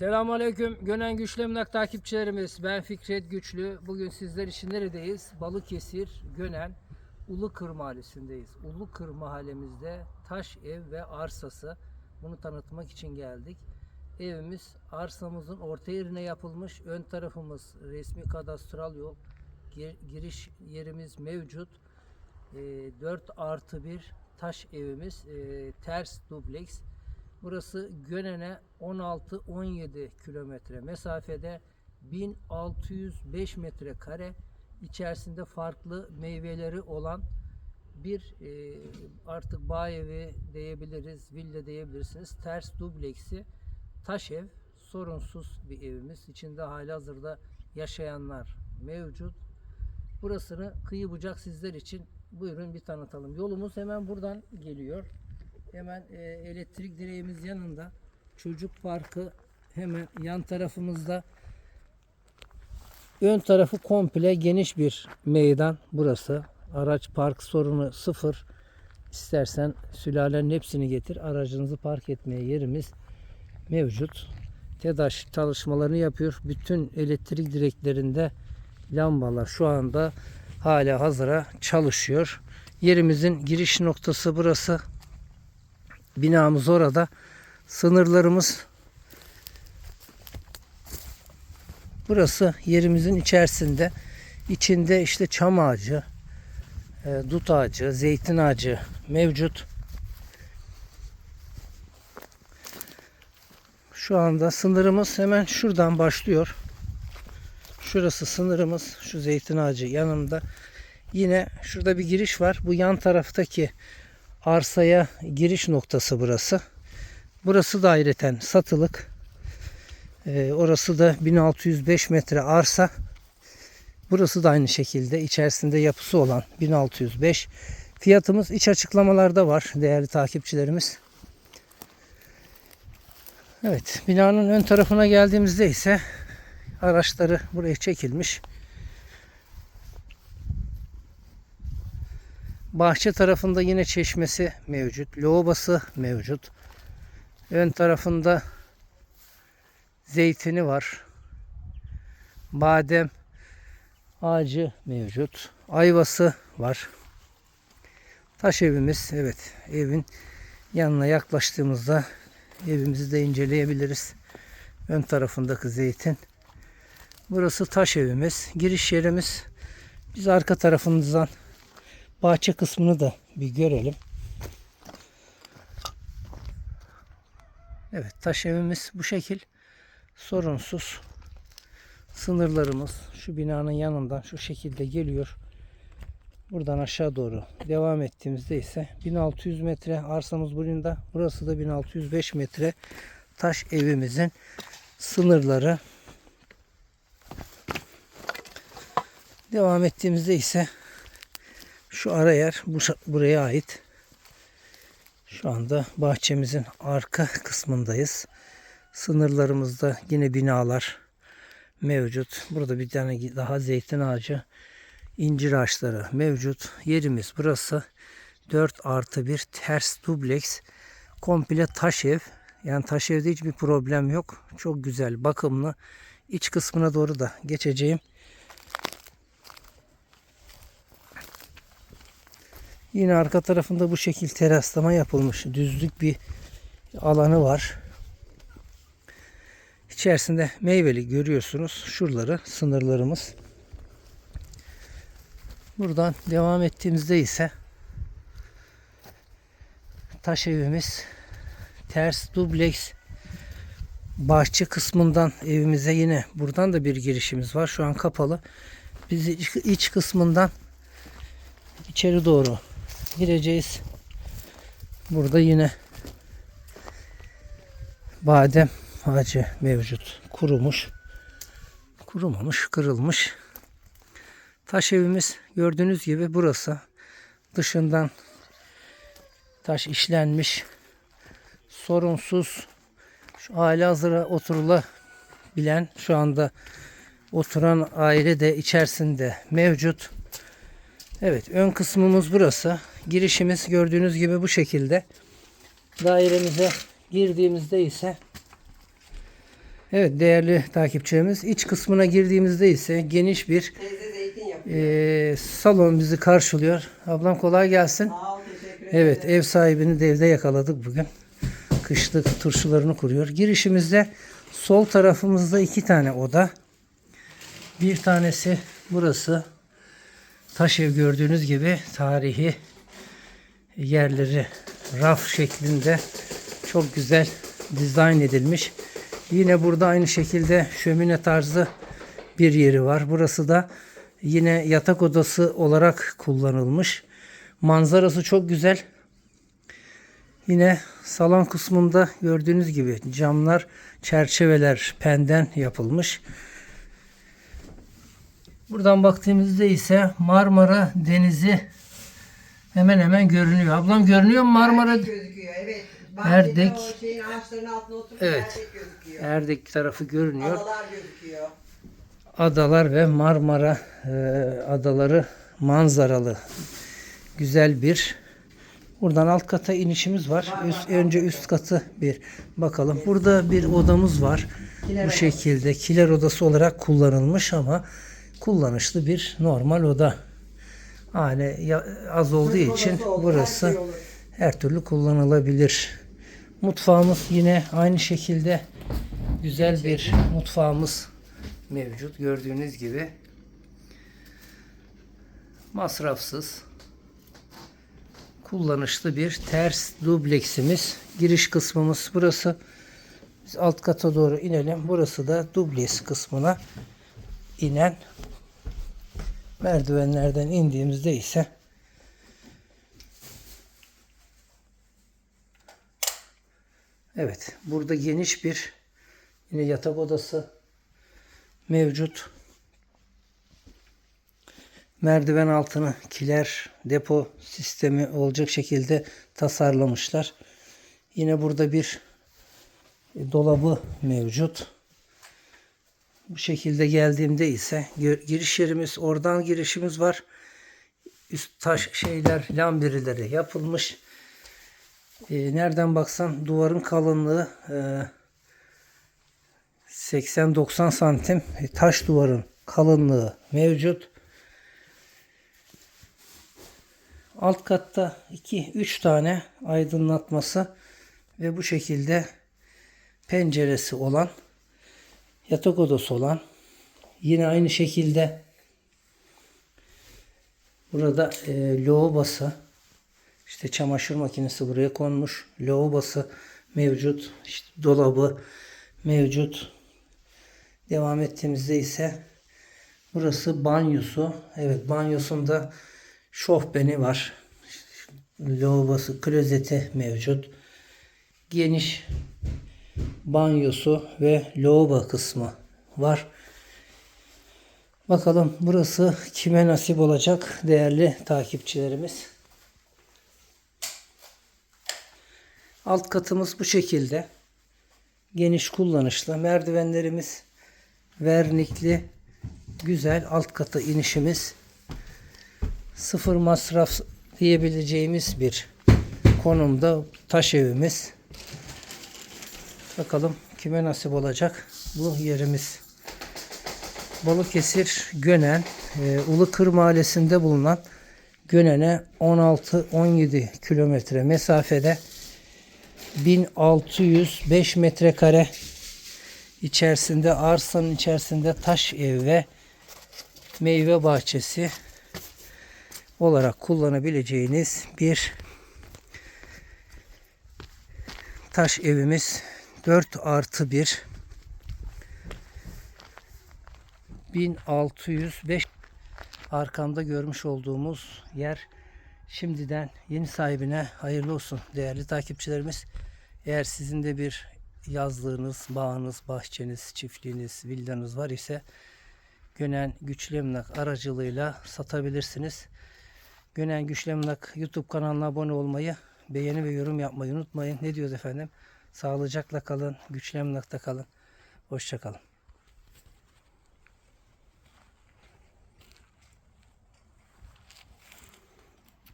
Selamünaleyküm Gönen Güçlü Emlak takipçilerimiz. Ben Fikret Güçlü. Bugün sizler için neredeyiz? Balıkesir, Gönen, Ulukır Mahallesi'ndeyiz. Ulukır mahallemizde taş ev ve arsası. Bunu tanıtmak için geldik. Evimiz arsamızın orta yerine yapılmış. Ön tarafımız resmi kadastral yol. Gir- Giriş yerimiz mevcut. E, 4 artı 1 taş evimiz. E, ters dubleks. Burası Gönen'e 16-17 kilometre mesafede 1605 metrekare içerisinde farklı meyveleri olan bir e, artık bağ evi diyebiliriz, villa diyebilirsiniz. Ters dubleksi taş ev, sorunsuz bir evimiz. İçinde halihazırda yaşayanlar mevcut. Burasını kıyı bucak sizler için buyurun bir tanıtalım. Yolumuz hemen buradan geliyor. Hemen e, elektrik direğimiz yanında. Çocuk parkı hemen yan tarafımızda. Ön tarafı komple geniş bir meydan burası. Araç park sorunu sıfır. İstersen sülalenin hepsini getir. Aracınızı park etmeye yerimiz mevcut. TEDAŞ çalışmalarını yapıyor. Bütün elektrik direklerinde lambalar şu anda hala hazıra çalışıyor. Yerimizin giriş noktası burası. Binamız orada. Sınırlarımız burası yerimizin içerisinde. İçinde işte çam ağacı, e, dut ağacı, zeytin ağacı mevcut. Şu anda sınırımız hemen şuradan başlıyor. Şurası sınırımız. Şu zeytin ağacı yanımda. Yine şurada bir giriş var. Bu yan taraftaki arsaya giriş noktası burası. Burası da ayrıten satılık. Ee, orası da 1605 metre arsa. Burası da aynı şekilde içerisinde yapısı olan 1605. Fiyatımız iç açıklamalarda var değerli takipçilerimiz. Evet binanın ön tarafına geldiğimizde ise araçları buraya çekilmiş. Bahçe tarafında yine çeşmesi mevcut. Lobası mevcut. Ön tarafında zeytini var. Badem ağacı mevcut. Ayvası var. Taş evimiz. Evet evin yanına yaklaştığımızda evimizi de inceleyebiliriz. Ön tarafındaki zeytin. Burası taş evimiz. Giriş yerimiz. Biz arka tarafımızdan bahçe kısmını da bir görelim. Evet taş evimiz bu şekil sorunsuz sınırlarımız şu binanın yanından şu şekilde geliyor. Buradan aşağı doğru devam ettiğimizde ise 1600 metre arsamız burunda. Burası da 1605 metre taş evimizin sınırları. Devam ettiğimizde ise şu ara yer bu, buraya ait. Şu anda bahçemizin arka kısmındayız. Sınırlarımızda yine binalar mevcut. Burada bir tane daha zeytin ağacı, incir ağaçları mevcut. Yerimiz burası. 4 artı 1 ters dubleks. Komple taş ev. Yani taş evde hiçbir problem yok. Çok güzel, bakımlı. İç kısmına doğru da geçeceğim. Yine arka tarafında bu şekil teraslama yapılmış. Düzlük bir alanı var. İçerisinde meyveli görüyorsunuz. Şuraları sınırlarımız. Buradan devam ettiğimizde ise taş evimiz ters dubleks bahçe kısmından evimize yine buradan da bir girişimiz var. Şu an kapalı. Biz iç, iç kısmından içeri doğru gireceğiz. Burada yine badem ağacı mevcut. Kurumuş. Kurumamış, kırılmış. Taş evimiz gördüğünüz gibi burası. Dışından taş işlenmiş. Sorunsuz. Şu hali hazıra oturulabilen şu anda oturan aile de içerisinde mevcut. Evet ön kısmımız burası. Girişimiz gördüğünüz gibi bu şekilde. Dairemize girdiğimizde ise Evet değerli takipçilerimiz iç kısmına girdiğimizde ise geniş bir e, salon bizi karşılıyor. Ablam kolay gelsin. Sağ ol teşekkür ederim. Evet ev sahibini de evde yakaladık bugün. Kışlık turşularını kuruyor. Girişimizde sol tarafımızda iki tane oda. Bir tanesi burası. Taş ev gördüğünüz gibi tarihi yerleri raf şeklinde çok güzel dizayn edilmiş. Yine burada aynı şekilde şömine tarzı bir yeri var. Burası da yine yatak odası olarak kullanılmış. Manzarası çok güzel. Yine salon kısmında gördüğünüz gibi camlar, çerçeveler penden yapılmış. Buradan baktığımızda ise Marmara Denizi hemen hemen görünüyor. Ablam görünüyor mu Marmara? Erdek gözüküyor evet. Erdek. Bahçede o şeyin ağaçların altına oturup Evet. erdek gözüküyor. Erdek tarafı görünüyor. Adalar gözüküyor. Adalar ve Marmara e, adaları manzaralı güzel bir buradan alt kata inişimiz var. Üst, önce üst katı bir bakalım. Burada bir odamız var. Bu şekilde kiler odası olarak kullanılmış ama kullanışlı bir normal oda. Ya- az olduğu için Odası oldu, burası her şey her türlü kullanılabilir. Mutfağımız yine aynı şekilde güzel bir mutfağımız mevcut. Gördüğünüz gibi masrafsız kullanışlı bir ters dubleksimiz. Giriş kısmımız burası. Biz alt kata doğru inelim. Burası da dubleks kısmına inen merdivenlerden indiğimizde ise Evet, burada geniş bir yine yatak odası mevcut. Merdiven altını kiler depo sistemi olacak şekilde tasarlamışlar. Yine burada bir dolabı mevcut. Bu şekilde geldiğimde ise giriş yerimiz oradan girişimiz var. Üst taş şeyler lambirileri yapılmış. E, nereden baksan duvarın kalınlığı e, 80-90 santim E, taş duvarın kalınlığı mevcut. Alt katta 2-3 tane aydınlatması ve bu şekilde penceresi olan yatak odası olan yine aynı şekilde burada e, lavabası işte çamaşır makinesi buraya konmuş. Lavabası mevcut. İşte dolabı mevcut. Devam ettiğimizde ise burası banyosu. Evet banyosunda şofbeni var. Lavabosu, klozeti mevcut. Geniş banyosu ve lavabo kısmı var. Bakalım burası kime nasip olacak değerli takipçilerimiz. Alt katımız bu şekilde. Geniş kullanışlı. Merdivenlerimiz vernikli. Güzel alt kata inişimiz. Sıfır masraf diyebileceğimiz bir konumda taş evimiz. Bakalım kime nasip olacak bu yerimiz. Balıkesir Gönen e, Ulukır Mahallesi'nde bulunan Gönen'e 16-17 kilometre mesafede 1605 metrekare içerisinde arsanın içerisinde taş ev ve meyve bahçesi olarak kullanabileceğiniz bir taş evimiz 4 artı 1 1605 arkamda görmüş olduğumuz yer şimdiden yeni sahibine hayırlı olsun değerli takipçilerimiz. Eğer sizin de bir yazlığınız, bağınız, bahçeniz, çiftliğiniz, villanız var ise Gönen Güçlü Emlak aracılığıyla satabilirsiniz. Gönen Güçlü Emlak YouTube kanalına abone olmayı, beğeni ve yorum yapmayı unutmayın. Ne diyoruz efendim? Sağlıcakla kalın, Güçlü Emlak'ta kalın. Hoşçakalın.